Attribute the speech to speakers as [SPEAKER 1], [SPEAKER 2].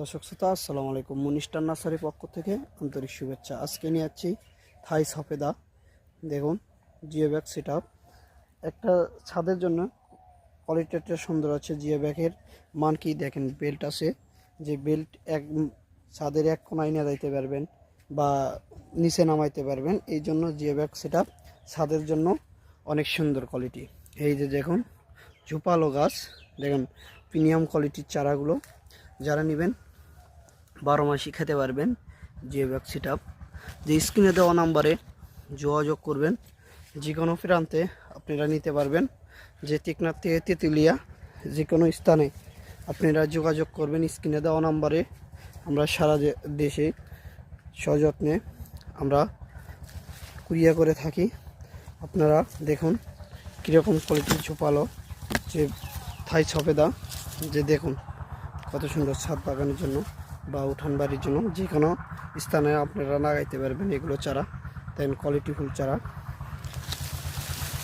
[SPEAKER 1] দর্শক শ্রোতা, আসসালামু আলাইকুম। মুনিস্টার নার্সারির পক্ষ থেকে আন্তরিক শুভেচ্ছা। আজকে নিয়ে যাচ্ছি থাই সফেদা। দেখুন জিও ব্যাগ সেট একটা ছাদের জন্য কোয়ালিটিটা সুন্দর আছে জিও ব্যাগের মান কি দেখেন? বেল্ট আছে। যে বেল্ট এক ছাদের এক কোনায় নিয়ে যাইতে পারবেন বা নিচে নামাইতে পারবেন, এই জন্য জিও ব্যাগ সেট ছাদের জন্য অনেক সুন্দর কোয়ালিটি এই যে দেখুন, ঝোপালো গাছ। দেখুন প্রিমিয়াম কোয়ালিটির চারাগুলো। যারা নেবেন বারো মাসই খেতে পারবেন যে ব্যাগ সেট যে স্ক্রিনে দেওয়া নাম্বারে যোগাযোগ করবেন যে কোনো প্রান্তে আপনারা নিতে পারবেন। যে টেকনাথ থেকে তেঁতুলিয়া যে কোনো স্থানে আপনারা যোগাযোগ করবেন স্ক্রিনে দেওয়া নাম্বারে আমরা সারা দেশে সযত্নে আমরা কুরিয়া করে থাকি। আপনারা দেখুন কীরকম কোয়ালিটির ঝোপালো যে থাই ছপেদা যে দেখুন কত সুন্দর ছাদ বাগানের জন্য। বা উঠান বাড়ির জন্য যে কোনো স্থানে আপনারা লাগাইতে পারবেন এগুলো চারা দেন কোয়ালিটিফুল চারা।